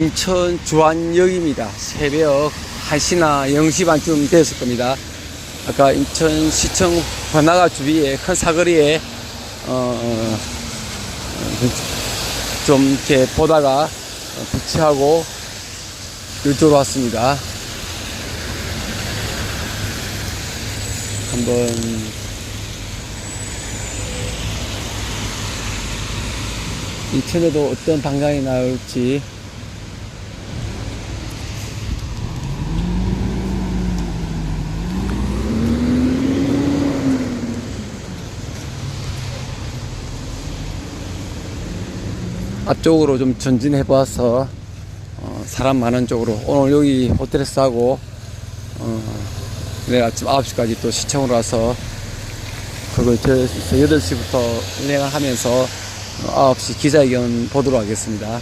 인천 주안역입니다. 새벽 1시나 0시 반쯤 됐을 겁니다. 아까 인천시청 번화가 주위에 큰 사거리에 어, 어, 좀 이렇게 보다가 부치하고 이쪽으로 왔습니다. 한번 인천에도 어떤 방향이 나올지 앞쪽으로 좀 전진해 보아서 어, 사람 많은 쪽으로 오늘 여기 호텔에서 하고 어, 내일 아침 9시까지 또 시청으로 와서 그걸 저 8시부터 운행을 하면서 어, 9시 기자회견 보도록 하겠습니다.